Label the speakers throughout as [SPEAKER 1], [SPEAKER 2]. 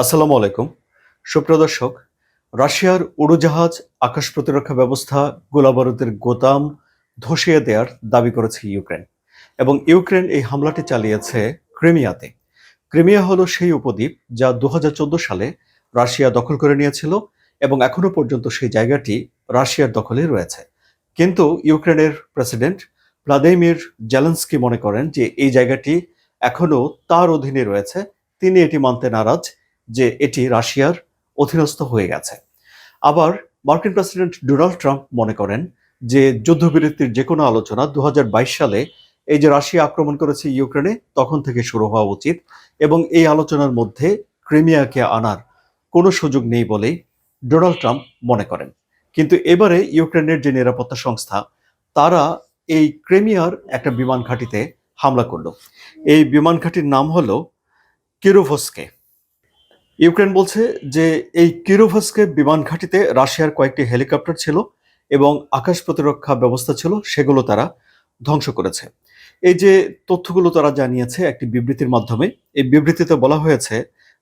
[SPEAKER 1] আসসালামু আলাইকুম। সুপ্রদর্শক রাশিয়ার উড়োজাহাজ, আকাশ প্রতিরক্ষা ব্যবস্থা, গোলাবারুদের গোদাম ধসিয়ে দেওয়ার দাবি করেছে ইউক্রেন এবং ইউক্রেন এই হামলাটি চালিয়েছে ক্রিমিয়াতে। ক্রিমিয়া হলো সেই উপদ্বীপ যা দু হাজার চোদ্দ সালে রাশিয়া দখল করে নিয়েছিল এবং এখনও পর্যন্ত সেই জায়গাটি রাশিয়ার দখলে রয়েছে। কিন্তু ইউক্রেনের প্রেসিডেন্ট ভ্লাদিমির জেলেন্সকি মনে করেন যে এই জায়গাটি এখনও তার অধীনে রয়েছে, তিনি এটি মানতে নারাজ যে এটি রাশিয়ার অধীনস্থ হয়ে গেছে। আবার মার্কিন প্রেসিডেন্ট ডোনাল্ড ট্রাম্প মনে করেন যে যুদ্ধবিরতির যে কোনো আলোচনা দু হাজার বাইশ সালে এই যে রাশিয়া আক্রমণ করেছে ইউক্রেনে তখন থেকে শুরু হওয়া উচিত এবং এই আলোচনার মধ্যে ক্রিমিয়াকে আনার কোনো সুযোগ নেই বলেই ডোনাল্ড ট্রাম্প মনে করেন। কিন্তু এবারে ইউক্রেনের যে নিরাপত্তা সংস্থা, তারা এই ক্রিমিয়ার একটা বিমান ঘাঁটিতে হামলা করল। এই বিমান ঘাঁটির নাম হলো কিরোভস্কে। ইউক্রেন বলছে যে এই কিরোভস্কে বিমান ঘাঁটিতে রাশিয়ার কয়েকটি হেলিকপ্টার ছিল এবং আকাশ প্রতিরক্ষা ব্যবস্থা ছিল, সেগুলো তারা ধ্বংস করেছে। এই যে তথ্যগুলো তারা জানিয়েছে একটি বিবৃতির মাধ্যমে, এই বিবৃতিতে বলা হয়েছে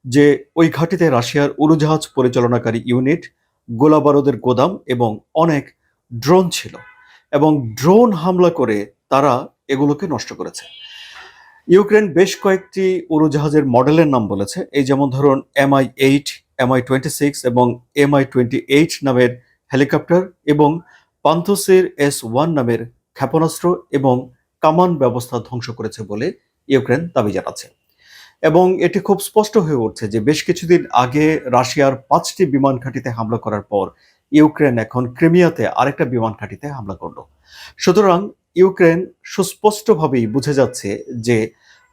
[SPEAKER 1] যে ওই ঘাঁটিতে রাশিয়ার উড়োজাহাজ পরিচালনাকারী ইউনিট, গোলাবারুদের গোদাম এবং অনেক ড্রোন ছিল এবং ড্রোন হামলা করে তারা এগুলোকে নষ্ট করেছে। ইউক্রেন বেশ কয়েকটি উড়োজাহাজের মডেলের নাম বলেছে। এই যেমন ধরুন MI eight MI twenty six এবং এমআই টোয়েন্টি এইট নামের হেলিকপ্টার এবং পান্থোসের এস ওয়ান নামের ক্ষেপণাস্ত্র এবং কামান ব্যবস্থা ধ্বংস করেছে বলে ইউক্রেন দাবি জানাচ্ছে। এবং এটি খুব স্পষ্ট হয়ে উঠছে যে বেশ কিছুদিন আগে রাশিয়ার পাঁচটি বিমান ঘাঁটিতে হামলা করার পর ইউক্রেন এখন ক্রিমিয়াতে আরেকটা বিমান ঘাঁটিতে হামলা করল। সুতরাং ইউক্রেন সুস্পষ্টভাবেই বুঝে যাচ্ছে যে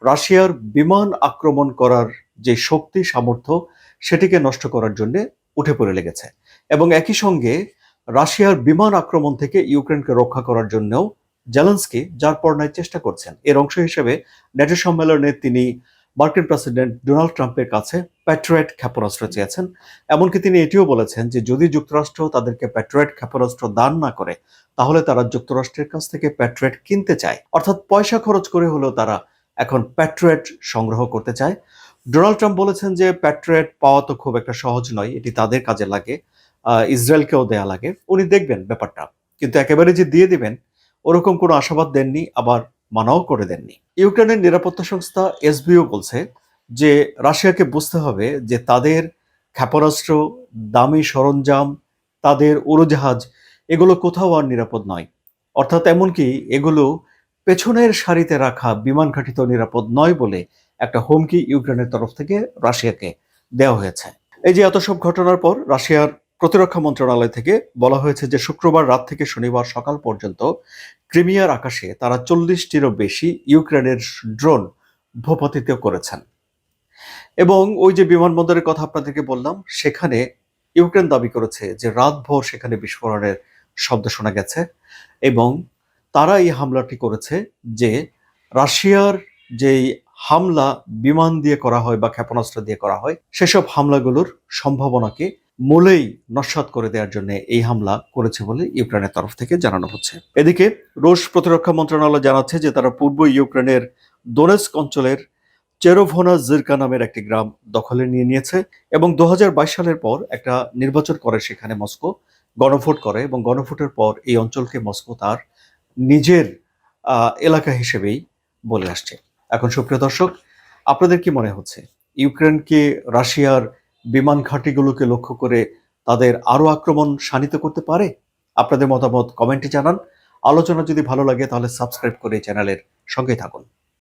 [SPEAKER 1] রাশিয়ার বিমান আক্রমণ করার যে শক্তি সামর্থ্য, সেটিকে নষ্ট করার জন্য উঠে পড়ে লেগেছে। এবং একই সঙ্গে রাশিয়ার বিমান আক্রমণ থেকে ইউক্রেনকে রক্ষা করার জন্যও জেলেন্সকি যার পর্ণায় চেষ্টা করছেন। এর অংশ হিসেবে ন্যাটো সম্মেলনে তিনি মার্কিন প্রেসিডেন্ট ডোনাল্ড ট্রাম্পের কাছে প্যাট্রয়েট ক্ষেপণাস্ত্র চেয়েছেন। এমনকি তিনি এটিও বলেছেন যে, যদি যুক্তরাষ্ট্র তাদেরকে প্যাট্রয়েট ক্ষেপণাস্ত্র দান না করে, তাহলে তারা যুক্তরাষ্ট্রের কাছ থেকে প্যাট্রয়েট কিনতে চায়। অর্থাৎ পয়সা খরচ করে হলেও তারা এখন প্যাট্রয়েট সংগ্রহ করতে চায়। ডোনাল্ড ট্রাম্প বলেছেন যে, প্যাট্রয়েট পাওয়া তো খুব একটা সহজ নয়, এটি তাদের কাজে লাগে ইসরায়েলকেও দেয়া লাগে। উনি দেখবেন ব্যাপারটা। কিন্তু একেবারে যে দিয়ে দিবেন, ওরকম কোনো আশাবাদ দেননি, আবার মানাও করে দেননি। ইউক্রেনের নিরাপত্তা সংস্থা এসবিও বলছে যে রাশিয়াকে বুঝতে হবে যে তাদের ক্ষেপণাস্ত্র, দামি সরঞ্জাম, তাদের উড়োজাহাজ, এগুলো কোথাও আর নিরাপদ নয়। অর্থাৎ এমনকি এগুলো পেছনের সারিতে রাখা বিমান ঘাটিত নিরাপদ নয় বলে একটা হুমকি ইউক্রেনের তরফ থেকে রাশিয়াকে দেওয়া হয়েছে। এই যে এত সব ঘটনার পর রাশিয়ার প্রতিরক্ষা মন্ত্রণালয় থেকে বলা হয়েছে যে শুক্রবার রাত থেকে শনিবার সকাল পর্যন্ত ক্রিমিয়ার আকাশে তারা চল্লিশটিরও বেশি ইউক্রেনের ড্রোন ভূপাতিত করেছেন। এবং ওই যে বিমানবন্দরের কথা আপনাদেরকে বললাম, সেখানে ইউক্রেন দাবি করেছে যে রাতভর সেখানে বিস্ফোরণের শব্দ শোনা গেছে এবং তারা এই হামলাটি করেছে যে রাশিয়ার যেই হামলা বিমান দিয়ে করা হয় বা ক্ষেপণাস্ত্র দিয়ে করা হয়, সেসব হামলাগুলোর সম্ভাবনাকে মূলেই নস্বাত করে দেওয়ার জন্য এই হামলা করেছে বলে ইউক্রেনের তরফ থেকে জানানো হচ্ছে। এদিকে রুশ প্রতিরক্ষা মন্ত্রণালয় জানাচ্ছে যে তারা পূর্ব ইউক্রেনের দোনেস্ক অঞ্চলের চেরোভোনা জিরকা নামের একটি গ্রাম দখলে নিয়ে নিয়েছে এবং দু হাজার বাইশ সালের পর একটা নির্বাচন করে সেখানে মস্কো গণভোট করে এবং গণভোটের পর এই অঞ্চলকে মস্কো তার নিজের এলাকা হিসেবেই বলে আসছে। এখন সুপ্রিয় দর্শক, আপনাদের কি মনে হচ্ছে? ইউক্রেন কি রাশিয়ার বিমান ঘাঁটিগুলোকে লক্ষ্য করে তাদের আরও আক্রমণ শানিত করতে পারে? আপনাদের মতামত কমেন্টে জানান। আলোচনা যদি ভালো লাগে তাহলে সাবস্ক্রাইব করে চ্যানেলের সঙ্গে থাকুন।